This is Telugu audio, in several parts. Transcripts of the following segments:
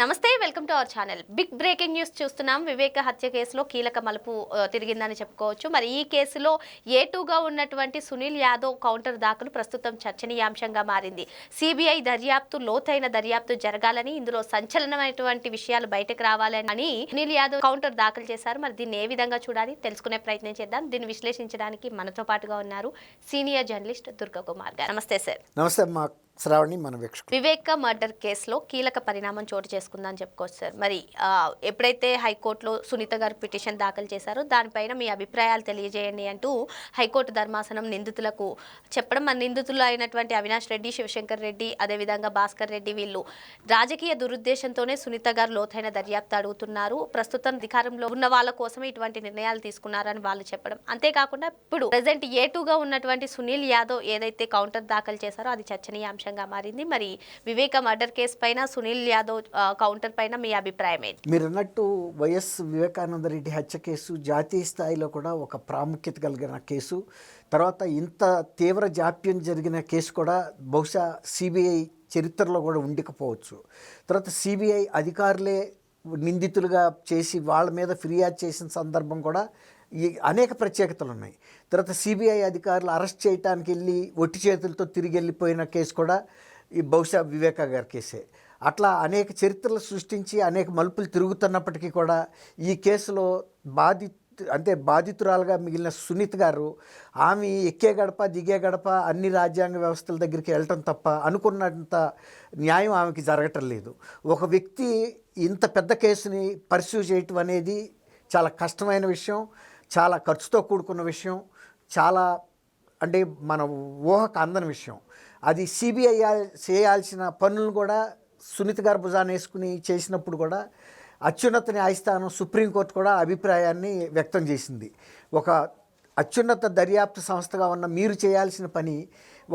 నమస్తే welcome to our channel. Big breaking news చూస్తున్నాం. వివేక హత్య కేసులో కీలక మలుపు తిరిగిందని చెప్పుకోవచ్చు. మరి ఈ కేసులో ఏ టూగా ఉన్నటువంటి సునీల్ యాదవ్ కౌంటర్ దాఖలు ప్రస్తుతం చర్చనీయాంశంగా మారింది. సిబిఐ దర్యాప్తు లోతైన దర్యాప్తు జరగాలని ఇందులో సంచలనమైనటువంటి విషయాలు బయటకు రావాలని అని సునీల్ యాదవ్ కౌంటర్ దాఖలు చేశారు. మరి దీన్ని ఏ విధంగా చూడాలి? తెలుసుకునే ప్రయత్నం చేద్దాం. దీన్ని విశ్లేషించడానికి మనతో పాటుగా ఉన్నారు సీనియర్ జర్నలిస్ట్ దుర్గా కుమార్ గారు. నమస్తే సార్. నమస్తే శ్రావణి మన వీక్షకులు వివేక మర్డర్ కేసులో కీలక పరిణామం చోటు చేసుకుందని చెప్పుకోవచ్చు సార్. మరి ఎప్పుడైతే హైకోర్టులో సునీత గారు పిటిషన్ దాఖలు చేశారో దానిపైన మీ అభిప్రాయాలు తెలియజేయండి అంటూ హైకోర్టు ధర్మాసనం నిందితులకు చెప్పడం మన నిందితులు అయినటువంటి అవినాష్ రెడ్డి శివశంకర్ రెడ్డి అదేవిధంగా భాస్కర్ రెడ్డి వీళ్ళు రాజకీయ దురుద్దేశంతోనే సునీత గారు లోతైన దర్యాప్తు అడుగుతున్నారు. ప్రస్తుతం అధికారంలో ఉన్న వాళ్ళ కోసమే ఇటువంటి నిర్ణయాలు తీసుకున్నారని వాళ్ళు చెప్పడం. అంతేకాకుండా ఇప్పుడు ప్రజెంట్ ఏ టూగా ఉన్నటువంటి సునీల్ యాదవ్ ఏదైతే కౌంటర్ దాఖలు చేశారో అది చర్చనీయాంశం. చర్చనీయాంశంగా మారింది. మరి వివేక మర్డర్ కేసు పైన సునీల్ యాదవ్ కౌంటర్ పైన మీ అభిప్రాయం ఏంటి? మీరు అన్నట్టు వైఎస్ వివేకానంద రెడ్డి హత్య కేసు జాతీయ స్థాయిలో కూడా ఒక ప్రాముఖ్యత కలిగిన కేసు. తర్వాత ఇంత తీవ్ర జాప్యం జరిగిన కేసు కూడా బహుశా సిబిఐ చరిత్రలో కూడా ఉండకపోవచ్చు. తర్వాత సిబిఐ అధికారులే నిందితులుగా చేసి వాళ్ళ మీద ఫిర్యాదు చేసిన సందర్భం కూడా ఈ అనేక ప్రత్యేకతలు ఉన్నాయి. తర్వాత సిబిఐ అధికారులు అరెస్ట్ చేయడానికి వెళ్ళి ఒట్టి చేతులతో తిరిగి వెళ్ళిపోయిన కేసు కూడా ఈ బహుశా వివేకా గారి కేసే. అట్లా అనేక చరిత్రలు సృష్టించి అనేక మలుపులు తిరుగుతున్నప్పటికీ కూడా ఈ కేసులో బాధి అంటే బాధితురాలుగా మిగిలిన సునీత్ గారు ఆమె ఎక్కే గడప దిగే గడప అన్ని రాజ్యాంగ వ్యవస్థల దగ్గరికి వెళ్ళటం తప్ప అనుకున్నంత న్యాయం ఆమెకి జరగటం లేదు. ఒక వ్యక్తి ఇంత పెద్ద కేసుని పర్సూ చేయటం అనేది చాలా కష్టమైన విషయం చాలా ఖర్చుతో కూడుకున్న విషయం చాలా అంటే మన ఊహకు అందని విషయం. అది సిబిఐ చేయాల్సిన పనులను కూడా సునీత్ గారు భుజాన్ని వేసుకుని చేసినప్పుడు కూడా అత్యున్నత న్యాయస్థానం సుప్రీంకోర్టు కూడా అభిప్రాయాన్ని వ్యక్తం చేసింది. ఒక అత్యున్నత దర్యాప్తు సంస్థగా ఉన్న మీరు చేయాల్సిన పని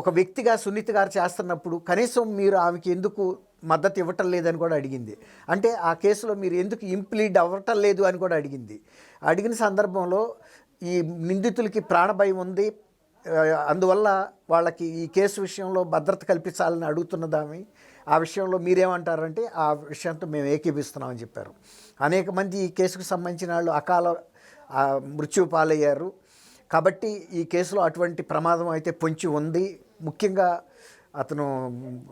ఒక వ్యక్తిగా సునీత గారు చేస్తున్నప్పుడు కనీసం మీరు ఆమెకి ఎందుకు మద్దతు ఇవ్వటం లేదని కూడా అడిగింది. అంటే ఆ కేసులో మీరు ఎందుకు ఇంప్లీడ్ అవ్వటం లేదు అని కూడా అడిగింది. అడిగిన సందర్భంలో ఈ నిందితులకి ప్రాణభయం ఉంది. అందువల్ల వాళ్ళకి ఈ కేసు విషయంలో భద్రత కల్పించాలని అడుగుతున్నదామి. ఆ విషయంలో మీరేమంటారంటే ఆ విషయంతో మేము ఏకీపిస్తున్నామని చెప్పారు. అనేక మంది ఈ కేసుకు సంబంధించిన వాళ్ళు అకాల మృత్యు పాలయ్యారు. కాబట్టి ఈ కేసులో అటువంటి ప్రమాదం అయితే పొంచి ఉంది. ముఖ్యంగా అతను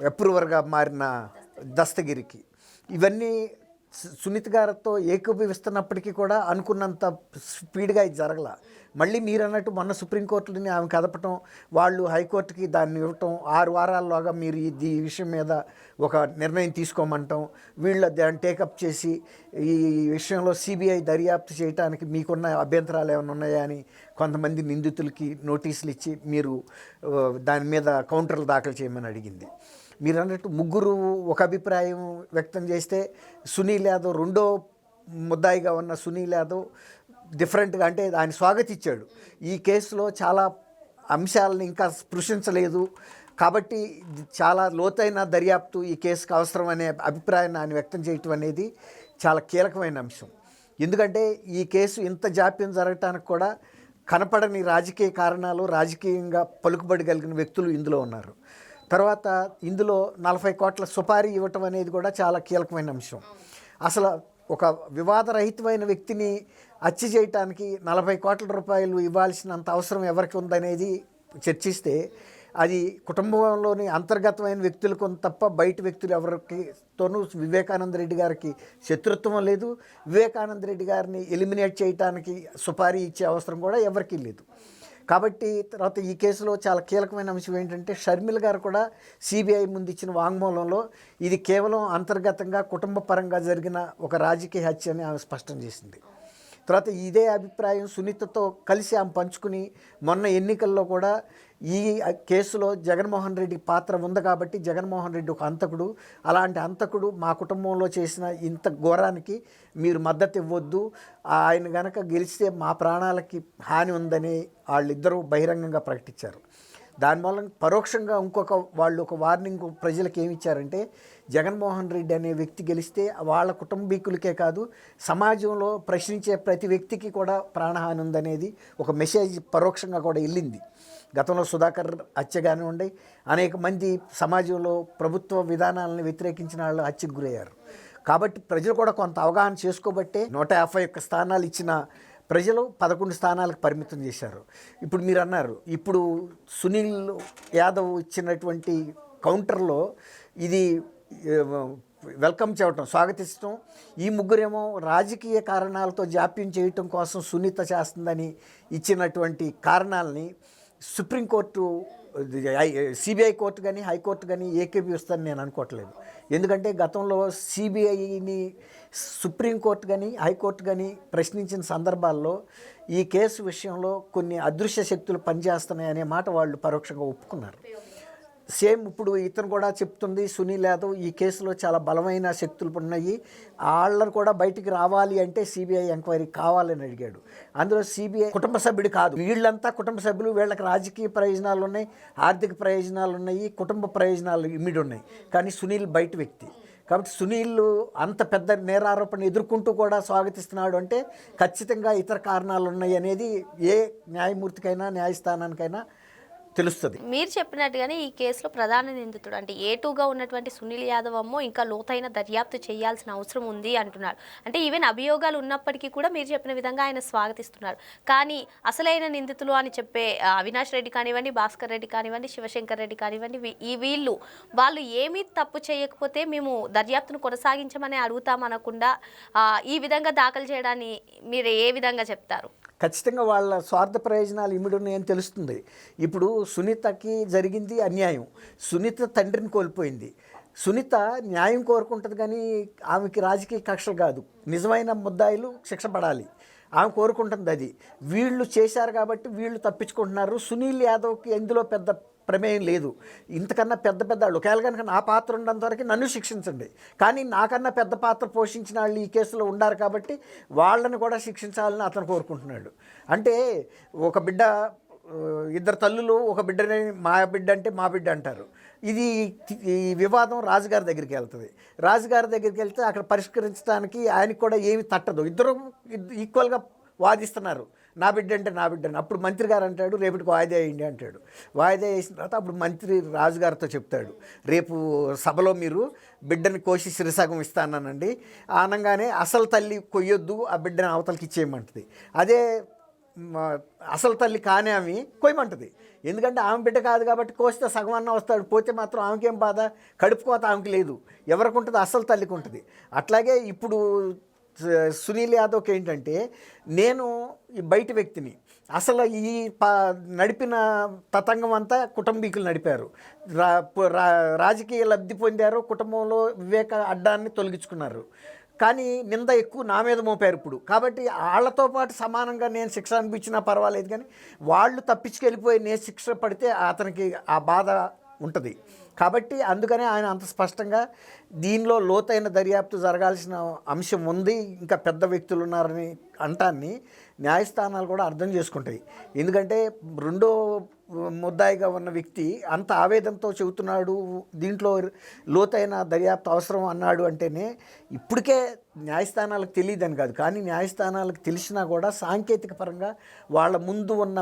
అప్రూవర్గా మారిన దస్తగిరికి. ఇవన్నీ సునీత్ గారితో ఏకీభవిస్తున్నప్పటికీ కూడా అనుకున్నంత స్పీడ్గా ఇది జరగల. మళ్ళీ మీరు అన్నట్టు మొన్న సుప్రీంకోర్టుని ఆమె కదపటం వాళ్ళు హైకోర్టుకి దాన్ని ఇవ్వటం ఆరు వారాల్లోగా మీరు ఈ ఈ విషయం మీద ఒక నిర్ణయం తీసుకోమంటాం వీళ్ళు దాన్ని టేకప్ చేసి ఈ విషయంలో సిబిఐ దర్యాప్తు చేయడానికి మీకున్న అభ్యంతరాలు ఏమైనా ఉన్నాయా అని కొంతమంది నిందితులకి నోటీసులు ఇచ్చి మీరు దాని మీద కౌంటర్లు దాఖలు చేయమని అడిగింది. మీరు అన్నట్టు ముగ్గురు ఒక అభిప్రాయం వ్యక్తం చేస్తే సునీల్ యాదవ్ రెండో ముద్దాయిగా ఉన్న సునీల్ యాదవ్ డిఫరెంట్గా అంటే ఆయన స్వాగతించాడు ఈ కేసులో చాలా అంశాలను ఇంకా స్పృశించలేదు. కాబట్టి చాలా లోతైన దర్యాప్తు ఈ కేసుకు అవసరం అనే అభిప్రాయాన్ని ఆయన వ్యక్తం చేయటం అనేది చాలా కీలకమైన అంశం. ఎందుకంటే ఈ కేసు ఇంత జాప్యం జరగటానికి కూడా కనపడని రాజకీయ కారణాలు రాజకీయంగా పలుకుబడి కలిగిన వ్యక్తులు ఇందులో ఉన్నారు. తర్వాత ఇందులో నలభై కోట్ల సుపారీ ఇవ్వటం అనేది కూడా చాలా కీలకమైన అంశం. అసలు ఒక వివాదరహితమైన వ్యక్తిని హత్య చేయటానికి నలభై కోట్ల రూపాయలు ఇవ్వాల్సినంత అవసరం ఎవరికి ఉందనేది చర్చిస్తే అది కుటుంబంలోని అంతర్గతమైన వ్యక్తులకు తప్ప బయట వ్యక్తులు ఎవరికితోనూ వివేకానంద రెడ్డి గారికి శత్రుత్వం లేదు. వివేకానంద రెడ్డి గారిని ఎలిమినేట్ చేయడానికి సుపారీ ఇచ్చే అవసరం కూడా ఎవరికీ లేదు. కాబట్టి తర్వాత ఈ కేసులో చాలా కీలకమైన అంశం ఏంటంటే షర్మిల గారు కూడా సిబిఐ ముందు ఇచ్చిన వాంగ్మూలంలో ఇది కేవలం అంతర్గతంగా కుటుంబ పరంగా జరిగిన ఒక రాజకీయ హత్య అని ఆమె స్పష్టం చేసింది. తర్వాత ఇదే అభిప్రాయం సునీతతో కలిసి ఆమె పంచుకుని మొన్న ఎన్నికల్లో కూడా ఈ కేసులో జగన్మోహన్ రెడ్డి పాత్ర ఉంది కాబట్టి జగన్మోహన్ రెడ్డి ఒక అంతకుడు అలాంటి అంతకుడు మా కుటుంబంలో చేసిన ఇంత ఘోరానికి మీరు మద్దతు ఇవ్వద్దు. ఆయన గనక గెలిస్తే మా ప్రాణాలకి హాని ఉందని వాళ్ళిద్దరూ బహిరంగంగా ప్రకటించారు. దానివల్ల పరోక్షంగా ఇంకొక వాళ్ళు ఒక వార్నింగ్ ప్రజలకు ఏమి ఇచ్చారంటే జగన్మోహన్ రెడ్డి అనే వ్యక్తి గెలిస్తే వాళ్ళ కుటుంబీకులకే కాదు సమాజంలో ప్రశ్నించే ప్రతి వ్యక్తికి కూడా ప్రాణహాని ఉందనేది ఒక మెసేజ్ పరోక్షంగా కూడా వెళ్ళింది. గతంలో సుధాకర్ హత్య కానివ్వండి అనేక మంది సమాజంలో ప్రభుత్వ విధానాలను వ్యతిరేకించిన వాళ్ళు హత్యకు గురయ్యారు. కాబట్టి ప్రజలు కూడా కొంత అవగాహన చేసుకోబట్టే నూట యాభై ఒక్క స్థానాలు ఇచ్చిన ప్రజలు పదకొండు స్థానాలకు పరిమితం చేశారు. ఇప్పుడు మీరు అన్నారు ఇప్పుడు సునీల్ యాదవ్ ఇచ్చినటువంటి కౌంటర్లో ఇది వెల్కమ్ చేయటం స్వాగతించడం ఈ ముగ్గురేమో రాజకీయ కారణాలతో జాప్యం చేయటం కోసం సునీత చేస్తుందని ఇచ్చినటువంటి కారణాలని సుప్రీంకోర్టు సిబిఐ కోర్టు కానీ హైకోర్టు కానీ ఏకీభవిస్తుందని నేను అనుకోవట్లేదు. ఎందుకంటే గతంలో సిబిఐని సుప్రీంకోర్టు కానీ హైకోర్టు కానీ ప్రశ్నించిన సందర్భాల్లో ఈ కేసు విషయంలో కొన్ని అదృశ్య శక్తులు పనిచేస్తున్నాయి అనే మాట వాళ్ళు పరోక్షంగా ఒప్పుకున్నారు. సేమ్ ఇప్పుడు ఇతను కూడా చెప్తుంది సునీల్ యాదవ్ ఈ కేసులో చాలా బలమైన శక్తులు ఉన్నాయి. వాళ్ళని కూడా బయటికి రావాలి అంటే సిబిఐ ఎంక్వైరీ కావాలని అడిగాడు. అందులో సిబిఐ కుటుంబ సభ్యుడు కాదు. వీళ్ళంతా కుటుంబ సభ్యులు వీళ్ళకి రాజకీయ ప్రయోజనాలు ఉన్నాయి ఆర్థిక ప్రయోజనాలు ఉన్నాయి కుటుంబ ప్రయోజనాలు ఇమిడి ఉన్నాయి. కానీ సునీల్ బయట వ్యక్తి. కాబట్టి సునీల్ అంత పెద్ద నేరారోపణ ఎదుర్కొంటూ కూడా స్వాగతిస్తున్నాడు అంటే ఖచ్చితంగా ఇతర కారణాలు ఉన్నాయి అనేది ఏ న్యాయమూర్తికైనా న్యాయస్థానానికైనా తెలుస్తుంది. మీరు చెప్పినట్టుగానే ఈ కేసులో ప్రధాన నిందితుడు అంటే ఏ టూగా ఉన్నటువంటి సునీల్ యాదవ్ అమ్మో ఇంకా లోతైన దర్యాప్తు చేయాల్సిన అవసరం ఉంది అంటున్నారు అంటే ఈవెన్ అభియోగాలు ఉన్నప్పటికీ కూడా మీరు చెప్పిన విధంగా ఆయన స్వాగతిస్తున్నారు. కానీ అసలైన నిందితులు అని చెప్పే అవినాష్ రెడ్డి కానివ్వండి భాస్కర్ రెడ్డి కానివ్వండి శివశంకర్ రెడ్డి కానివ్వండి ఈ వీళ్ళు వాళ్ళు ఏమీ తప్పు చేయకపోతే మేము దర్యాప్తును కొనసాగించమని అడుగుతామనకుండా ఈ విధంగా దాఖలు చేయడాన్ని మీరు ఏ విధంగా చెప్తారు? ఖచ్చితంగా వాళ్ళ స్వార్థ ప్రయోజనాలు ఇమిడి ఉన్నాయని తెలుస్తుంది. ఇప్పుడు సునీతకి జరిగింది అన్యాయం. సునీత తండ్రిని కోల్పోయింది. సునీత న్యాయం కోరుకుంటుంది కానీ ఆమెకి రాజకీయ కక్షలు కాదు. నిజమైన ముద్దాయిలు శిక్ష పడాలి. ఆమె కోరుకుంటుంది అది. వీళ్ళు చేశారు కాబట్టి వీళ్ళు తప్పించుకుంటున్నారు. సునీల్ యాదవ్కి ఎందులో పెద్ద ప్రమేయం లేదు. ఇంతకన్నా పెద్ద పెద్ద వాళ్ళు ఒకవేళ కనుక నా పాత్ర ఉన్నంత వరకు నన్ను శిక్షించండి. కానీ నాకన్నా పెద్ద పాత్ర పోషించిన వాళ్ళు ఈ కేసులో ఉండారు కాబట్టి వాళ్ళని కూడా శిక్షించాలని అతను కోరుకుంటున్నాడు. అంటే ఒక బిడ్డ ఇద్దరు తల్లులు ఒక బిడ్డని మా బిడ్డ అంటే మా బిడ్డ అంటారు. ఇది ఈ వివాదం రాజుగారి దగ్గరికి వెళ్తుంది. రాజుగారి దగ్గరికి వెళ్తే అక్కడ పరిష్కరించడానికి ఆయనకు కూడా ఏమి తట్టదు. ఇద్దరు ఈక్వల్గా వాదిస్తున్నారు. నా బిడ్డ అంటే నా బిడ్డ అని అప్పుడు మంత్రి గారు అంటాడు రేపటికి వాయిదా వేయండి అంటాడు. వాయిదా వేసిన తర్వాత అప్పుడు మంత్రి రాజుగారితో చెప్తాడు రేపు సభలో మీరు బిడ్డని కోసి సిరిసగం ఇస్తానండి ఆనంగానే అసలు తల్లి కొయ్యొద్దు ఆ బిడ్డని అవతలకి ఇచ్చేయమంటుంది. అదే అసలు తల్లి కానే ఆమె కొయ్యమంటుంది. ఎందుకంటే ఆమె బిడ్డ కాదు కాబట్టి కోస్తే సగం అన్న వస్తాడు. పోతే మాత్రం ఆమెకేం బాధ? కడుపు కోత ఆమెకి లేదు. ఎవరికి ఉంటుంది? అసలు తల్లికి ఉంటుంది. అట్లాగే ఇప్పుడు సునీల్ యాదవ్కి ఏంటంటే నేను ఈ బయట వ్యక్తిని అసలు ఈ ప నడిపిన తతంగం అంతా కుటుంబీకులు నడిపారు. రా రా- రాజకీయ లబ్ధి పొందారు కుటుంబంలో వివేక అడ్డాన్ని తొలగించుకున్నారు. కానీ నింద ఎక్కువ నా మీద మోపారు ఇప్పుడు. కాబట్టి వాళ్ళతో పాటు సమానంగా నేను శిక్ష అనిపించినా పర్వాలేదు కానీ వాళ్ళు తప్పించుకెళ్ళిపోయి నేను శిక్ష పడితే అతనికి ఆ బాధ ఉంటుంది. కాబట్టి అందుకనే ఆయన అంత స్పష్టంగా దీనిలో లోతైన దర్యాప్తు జరగాల్సిన అంశం ఉంది ఇంకా పెద్ద వ్యక్తులు ఉన్నారని అంటాన్ని న్యాయస్థానాలు కూడా అర్థం చేసుకుంటాయి. ఎందుకంటే రెండో ముద్దాయిగా ఉన్న వ్యక్తి అంత ఆవేదంతో చెబుతున్నాడు దీంట్లో లోతైన దర్యాప్తు అవసరం అన్నాడు అంటేనే ఇప్పటికే న్యాయస్థానాలకు తెలియదని కాదు. కానీ న్యాయస్థానాలకు తెలిసినా కూడా సాంకేతిక పరంగా వాళ్ళ ముందు ఉన్న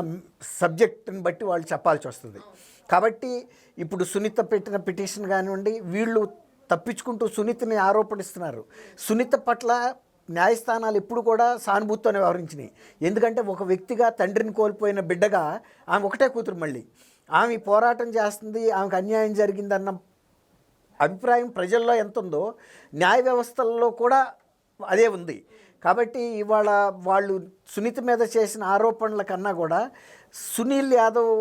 సబ్జెక్టుని బట్టి వాళ్ళు చెప్పాల్సి వస్తుంది. కాబట్టి ఇప్పుడు సునీత పెట్టిన పిటిషన్ కానివ్వండి వీళ్ళు తప్పించుకుంటూ సునీతని ఆరోపణిస్తున్నారు. సునీత పట్ల న్యాయస్థానాలు ఎప్పుడు కూడా సానుభూతితోనే వ్యవహరించినాయి. ఎందుకంటే ఒక వ్యక్తిగా తండ్రిని కోల్పోయిన బిడ్డగా ఆమె ఒకటే కూతురు మళ్ళీ. ఆమె పోరాటం చేస్తుంది ఆమెకు అన్యాయం జరిగిందన్న అభిప్రాయం ప్రజల్లో ఎంత ఉందో న్యాయ వ్యవస్థల్లో కూడా అదే ఉంది. కాబట్టి ఇవాళ వాళ్ళు సునీత మీద చేసిన ఆరోపణల కన్నా కూడా సునీల్ యాదవ్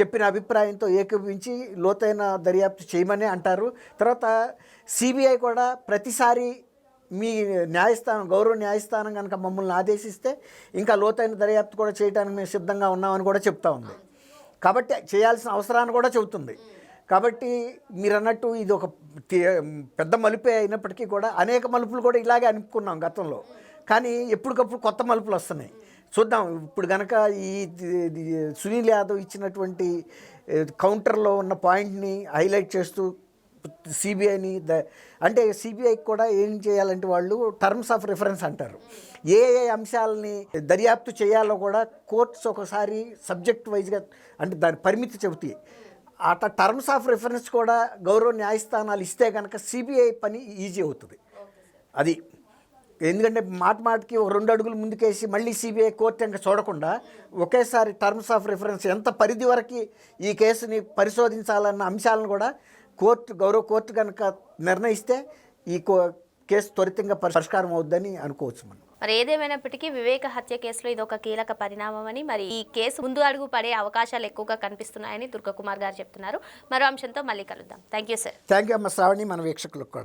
చెప్పిన అభిప్రాయంతో ఏకీభవించి లోతైన దర్యాప్తు చేయమని అంటారు. తర్వాత సిబిఐ కూడా ప్రతిసారి మీ న్యాయస్థానం గౌరవ న్యాయస్థానం కనుక మమ్మల్ని ఆదేశిస్తే ఇంకా లోతైన దర్యాప్తు కూడా చేయడానికి మేము సిద్ధంగా ఉన్నామని కూడా చెప్తా ఉంది. కాబట్టి చేయాల్సిన అవసరాన్ని కూడా చెబుతుంది. కాబట్టి మీరు అన్నట్టు ఇది ఒక పెద్ద మలుపే అయినప్పటికీ కూడా అనేక మలుపులు కూడా ఇలాగే అనుకున్నాం గతంలో. కానీ ఎప్పటికప్పుడు కొత్త మలుపులు వస్తున్నాయి. చూద్దాం. ఇప్పుడు కనుక ఈ సునీల్ యాదవ్ ఇచ్చినటువంటి కౌంటర్లో ఉన్న పాయింట్ని హైలైట్ చేస్తూ సిబిఐని ద అంటే సిబిఐకి కూడా ఏం చేయాలంటే వాళ్ళు టర్మ్స్ ఆఫ్ రిఫరెన్స్ అంటారు. ఏ ఏ అంశాలని దర్యాప్తు చేయాలో కూడా కోర్ట్స్ ఒకసారి సబ్జెక్ట్ వైజ్గా అంటే దాని పరిమితి చెబుతాయి. అట టర్మ్స్ ఆఫ్ రిఫరెన్స్ కూడా గౌరవ న్యాయస్థానాలు ఇస్తే కనుక సిబిఐ పని ఈజీ అవుతుంది. అది ఎందుకంటే మాట మాటకి ఒక రెండు అడుగులు ముందుకేసి మళ్ళీ సిబిఐ కోర్టు ఇంకా చూడకుండా ఒకేసారి టర్మ్స్ ఆఫ్ రిఫరెన్స్ ఎంత పరిధి వరకు ఈ కేసుని పరిశోధించాలన్న అంశాలను కూడా కోర్టు గౌరవ కోర్టు కనుక నిర్ణయిస్తే ఈ కో కేసు త్వరితంగా పరిష్కారం అవుద్దని అనుకోవచ్చు మనం. మరి ఏదేమైనప్పటికీ వివేక హత్య కేసులో ఇది ఒక కీలక పరిణామం అని మరి ఈ కేసు ముందు అడుగు పడే అవకాశాలు ఎక్కువగా కనిపిస్తున్నాయని దుర్గకుమార్ గారు చెప్తున్నారు. మరో అంశంతో మళ్ళీ కలుద్దాం. Thank you sir. Thank you అమ్మ శ్రావణి మన వీక్షకులకు కూడా.